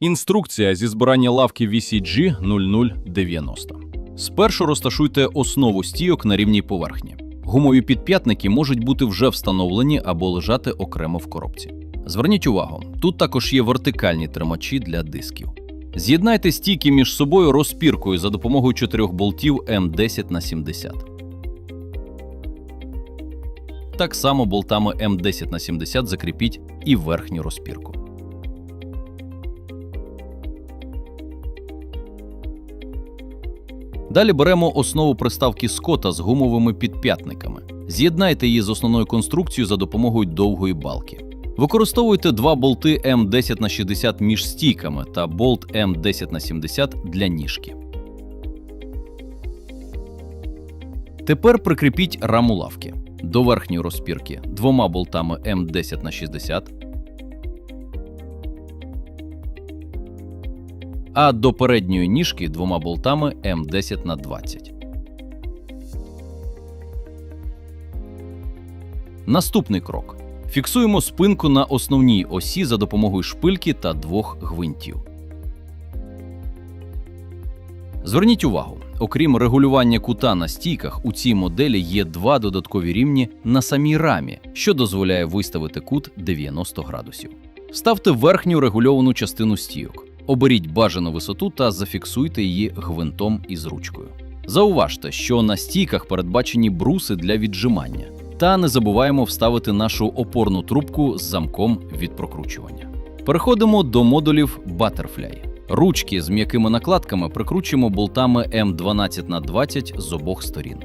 Інструкція зі збирання лавки VCG 0090. Спершу розташуйте основу стійок на рівній поверхні. Гумові підп'ятники можуть бути вже встановлені або лежати окремо в коробці. Зверніть увагу, тут також є вертикальні тримачі для дисків. З'єднайте стійки між собою розпіркою за допомогою чотирьох болтів М10 на 70. Так само болтами М10 на 70 закріпіть і верхню розпірку. Далі беремо основу приставки Скота з гумовими підп'ятниками. З'єднайте її з основною конструкцією за допомогою довгої балки. Використовуйте два болти М10 на 60 між стійками та болт М10 на 70 для ніжки. Тепер прикріпіть раму лавки до верхньої розпірки двома болтами М10 на 60, а до передньої ніжки двома болтами М10 на 20. Наступний крок. Фіксуємо спинку на основній осі за допомогою шпильки та двох гвинтів. Зверніть увагу, окрім регулювання кута на стійках, у цій моделі є два додаткові рівні на самій рамі, що дозволяє виставити кут 90 градусів. Ставте верхню регульовану частину стійок. Оберіть бажану висоту та зафіксуйте її гвинтом із ручкою. Зауважте, що на стійках передбачені бруси для віджимання. Та не забуваємо вставити нашу опорну трубку з замком від прокручування. Переходимо до модулів Butterfly. Ручки з м'якими накладками прикручуємо болтами М12 на 20 з обох сторін.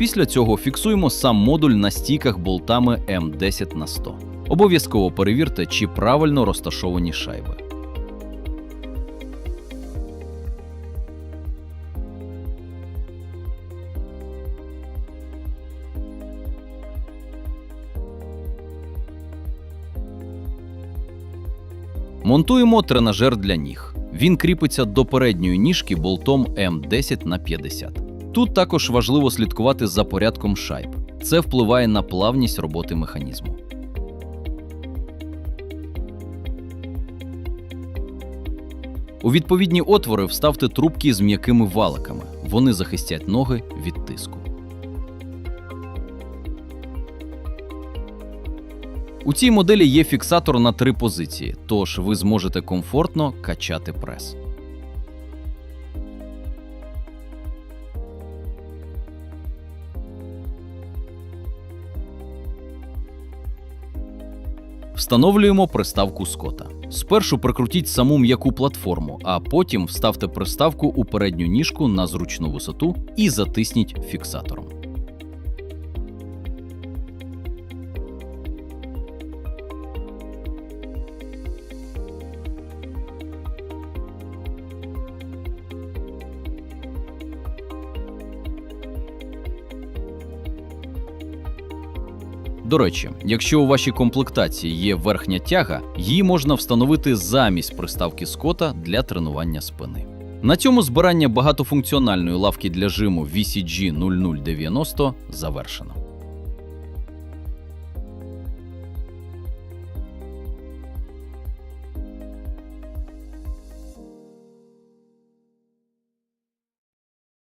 Після цього фіксуємо сам модуль на стійках болтами М10 на 100. Обов'язково перевірте, чи правильно розташовані шайби. Монтуємо тренажер для ніг. Він кріпиться до передньої ніжки болтом М10 на 50. Тут також важливо слідкувати за порядком шайб. Це впливає на плавність роботи механізму. У відповідні отвори вставте трубки з м'якими валиками. Вони захистять ноги від тиску. У цій моделі є фіксатор на три позиції, тож ви зможете комфортно качати прес. Встановлюємо приставку Скота. Спершу прикрутіть саму м'яку платформу, а потім вставте приставку у передню ніжку на зручну висоту і затисніть фіксатором. До речі, якщо у вашій комплектації є верхня тяга, її можна встановити замість приставки Скота для тренування спини. На цьому збирання багатофункціональної лавки для жиму VCG 0090 завершено.